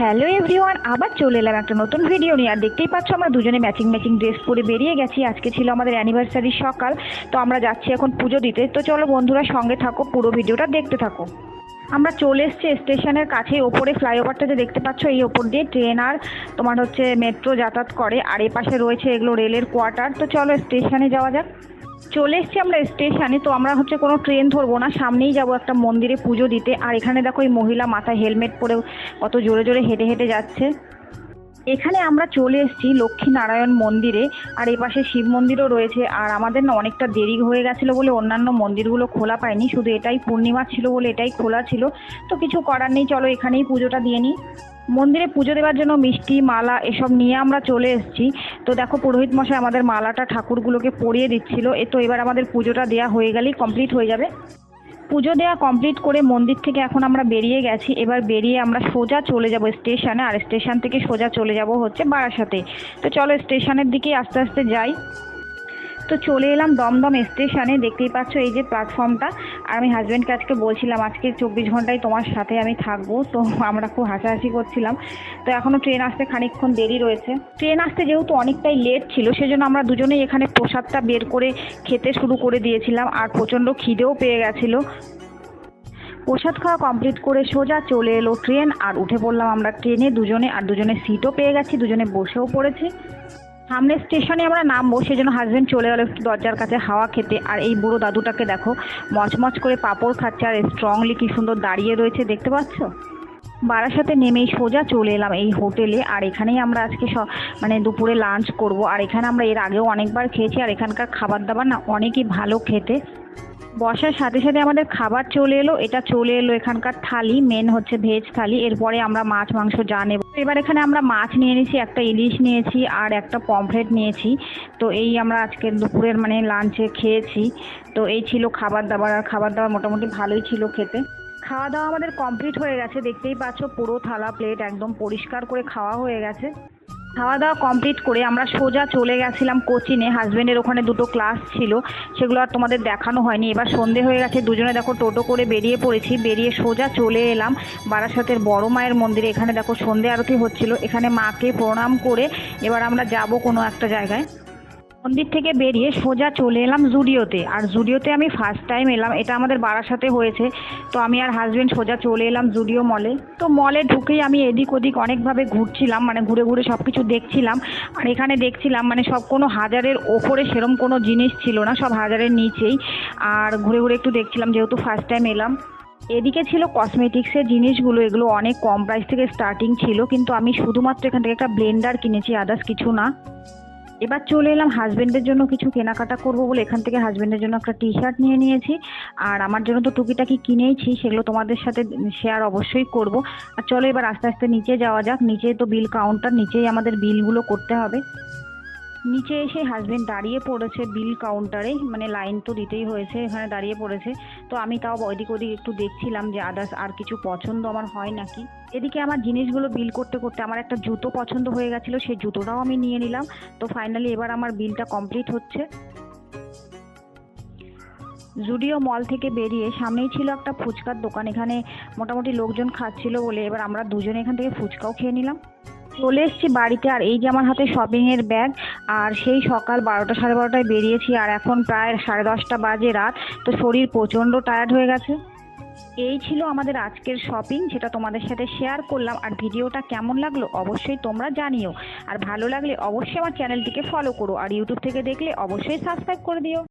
Hello everyone, আবার চলে এলাম একটা নতুন ভিডিও নিয়ে। আর দেখতেই পাচ্ছ আমরা দুজনে ম্যাচিং ম্যাচিং ড্রেস পরে বেরিয়ে গেছি। আজকে ছিল আমাদের অ্যানিভার্সারি সকাল, তো আমরা যাচ্ছি এখন পুজো দিতে। তো চলো বন্ধুরা সঙ্গে থাকো, পুরো ভিডিওটা দেখতে থাকো। আমরা চলে এসেছি স্টেশনের কাছে, ওপরে ফ্লাইওভারটা যে দেখতে পাচ্ছ, এই ওপর দিয়ে ট্রেন আর তোমার হচ্ছে মেট্রো যাতায়াত করে। আর এ পাশে রয়েছে এগুলো রেলের কোয়ার্টার তো চলো স্টেশনে যাওয়া যাক। চলে এসছি আমরা স্টেশনে, তো আমরা হচ্ছে কোনো ট্রেন ধরবো না। সামনেই যাব একটা মন্দিরে পুজো দিতে। আর এখানে দেখো এই মহিলা মাথায় হেলমেট পরে কত জোরে জোরে হেঁটে হেঁটে যাচ্ছে। এখানে আমরা চলে এসেছি লক্ষ্মীনারায়ণ মন্দিরে, আর এই পাশে শিব মন্দিরও রয়েছে। আর আমাদের না অনেকটা দেরি হয়ে গেছিল বলে অন্যান্য মন্দিরগুলো খোলা পায়নি, শুধু এটাই পূর্ণিমা ছিল বলে এটাই খোলা ছিল। তো কিছু করার নেই, চলো এখানেই পুজোটা দিয়ে নিই। মন্দিরে পুজো দেওয়ার জন্য মিষ্টি, মালা এসব নিয়ে আমরা চলে এসেছি। তো দেখো পুরোহিত মশাই আমাদের মালাটা ঠাকুরগুলোকে পরিয়ে দিচ্ছিল। এ তো এবার আমাদের পুজোটা দেওয়া হয়ে গেলেই কমপ্লিট হয়ে যাবে। পুজো দেওয়া কমপ্লিট করে মন্দির থেকে এখন আমরা বেরিয়ে গেছি। এবার বেরিয়ে আমরা সোজা চলে যাব স্টেশনে আর স্টেশন থেকে সোজা চলে যাব হচ্ছে বারাসাতে। তো চলো স্টেশনের দিকেই আস্তে আস্তে যাই। তো চলে এলাম দমদম স্টেশনে। দেখতেই পাচ্ছ এই যে প্ল্যাটফর্মটা আর আমি হাজব্যান্ডকে আজকে বলছিলাম, আজকে চব্বিশ ঘন্টায় তোমার সাথে আমি থাকব। তো আমরা খুব হাসাহাসি করছিলাম। তো এখনও ট্রেন আসতে খানিকক্ষণ দেরি রয়েছে। ট্রেন আসতে যেহেতু অনেকটাই লেট ছিল, সেজন্য আমরা দুজনেই এখানে প্রসাদটা বের করে খেতে শুরু করে দিয়েছিলাম। আর প্রচণ্ড খিদেও পেয়ে গেছিল। প্রসাদ খাওয়া কমপ্লিট করে সোজা চলে এলো ট্রেন। আর উঠে পড়লাম আমরা ট্রেনে। দুজনে আর দুজনে সিটও পেয়ে গেছি, দুজনে বসেও পড়েছি। সামনের স্টেশনে আমরা নামবো, সেজন্য হাজব্যান্ড চলে গেলো একটু দরজার কাছে হাওয়া খেতে। আর এই বুড়ো দাদুটাকে দেখো, মচমচ করে পাপড় খাচ্ছে আর স্ট্রংলি কি সুন্দর দাঁড়িয়ে রয়েছে, দেখতে পাচ্ছ? বারাসাতে নেমেই সোজা চলে এলাম এই হোটেলে, আর এখানেই আমরা আজকে মানে দুপুরে লাঞ্চ করব। আর এখানে আমরা এর আগেও অনেকবার খেয়েছি, আর এখানকার খাবার দাবার না অনেকই ভালো খেতে। বসার সাথে সাথে আমাদের খাবার চলে এলো, এটা চলে এলো এখানকার থালি মেন হচ্ছে ভেজ থালি, এরপরে আমরা মাছ, মাংস যা নেব এবার এখানে আমরা মাছ নিয়ে নিয়েছি একটা ইলিশ নিয়েছি আর একটা পমফ্রেট নিয়েছি। তো এই আমরা আজকের দুপুরের মানে লাঞ্চে খেয়েছি। তো এই ছিল খাবার দাবার আর খাবার দাবার মোটামুটি ভালোই ছিল খেতে। খাওয়া দাওয়া আমাদের কমপ্লিট হয়ে গেছে, দেখতেই পাচ্ছ পুরো থালা প্লেট একদম পরিষ্কার করে খাওয়া হয়ে গেছে। খাওয়া দাওয়া কমপ্লিট করে আমরা সোজা চলে গেছিলাম কোচিনে। হাজব্যান্ডের ওখানে দুটো ক্লাস ছিল, সেগুলো আর তোমাদের দেখানো হয়নি। এবার সন্ধে হয়ে গেছে, দুজনে দেখো টোটো করে বেরিয়ে পড়েছি। বেরিয়ে সোজা চলে এলাম বারাসাতের বড় মায়ের মন্দিরে। এখানে দেখো সন্ধে আরতি হচ্ছিল। এখানে মাকে প্রণাম করে এবার আমরা যাব কোনো একটা জায়গায়। মন্দির থেকে বেরিয়ে সোজা চলে এলাম জুডিওতে। আর জুডিওতে আমি ফার্স্ট টাইম এলাম। এটা আমাদের বারাসাতে হয়েছে। তো আমি আর হাজবেন্ড সোজা চলে এলাম জুডিও মলে তো মলে ঢুকেই আমি এদিক ওদিক অনেকভাবে ঘুরছিলাম মানে ঘুরে ঘুরে সব কিছু দেখছিলাম। আর এখানে দেখছিলাম মানে সব কোনো হাজারের ওপরে সেরম কোনো জিনিস ছিল না, সব হাজারের নিচেই। আর ঘুরে ঘুরে একটু দেখছিলাম, যেহেতু ফার্স্ট টাইম এলাম। এদিকে ছিল কসমেটিক্সের জিনিসগুলো, এগুলো অনেক কম প্রাইস থেকে স্টার্টিং ছিল। কিন্তু আমি শুধুমাত্র এখান থেকে একটা ব্লেন্ডার কিনেছি আদার্স কিছু না। এবার চলে এলাম হাজবেন্ডের জন্য কিছু কেনাকাটা করব বলে। এখান থেকে হাজবেন্ডের জন্য একটা টি শার্ট নিয়ে নিয়েছি। আর আমার জন্য তো টুকিটাকি কিনেইছি, সেগুলো তোমাদের সাথে শেয়ার অবশ্যই করব। আর চলো এবার আস্তে আস্তে নিচে যাওয়া যাক। নিচে তো বিল কাউন্টার নিচেই আমাদের বিলগুলো করতে হবে। নিচে এসে হাজবেন্ড দাঁড়িয়ে পড়েছে বিল কাউন্টারে মানে লাইন তো দিতেই হয়েছে এখানে দাঁড়িয়ে পড়েছে। তো আমি তাও ওইদিক ওদিক একটু দেখছিলাম যে আদার্স আর কিছু পছন্দ আমার হয় নাকি। এদিকে আমার জিনিসগুলো বিল করতে করতে আমার একটা জুতো পছন্দ হয়ে গেছিল, সেই জুতোটাও আমি নিয়ে নিলাম। তো ফাইনালি এবার আমার বিলটা কমপ্লিট হচ্ছে। জুডিও মল থেকে বেরিয়ে সামনেই ছিল একটা ফুচকার দোকান, এখানে মোটামুটি লোকজন খাচ্ছিল বলে এবার আমরা দুজনে এখান থেকে ফুচকাও খেয়ে নিলাম। চলে এসেছি বাড়িতে আর এই যে আমার হাতে শপিংয়ের ব্যাগ আর সেই সকাল বারোটা সাড়ে বারোটায় বেরিয়েছি আর এখন প্রায় সাড়ে দশটা বাজে রাত, তো শরীর প্রচণ্ড টায়ার্ড হয়ে গেছে। এই ছিল আমাদের আজকের শপিং যেটা তোমাদের সাথে শেয়ার করলাম। আর ভিডিওটা কেমন লাগল অবশ্যই তোমরা জানিও। আর ভালো লাগলে অবশ্যই আমার চ্যানেলটিকে ফলো করো। আর ইউটিউব থেকে দেখলে অবশ্যই সাবস্ক্রাইব করে দিও।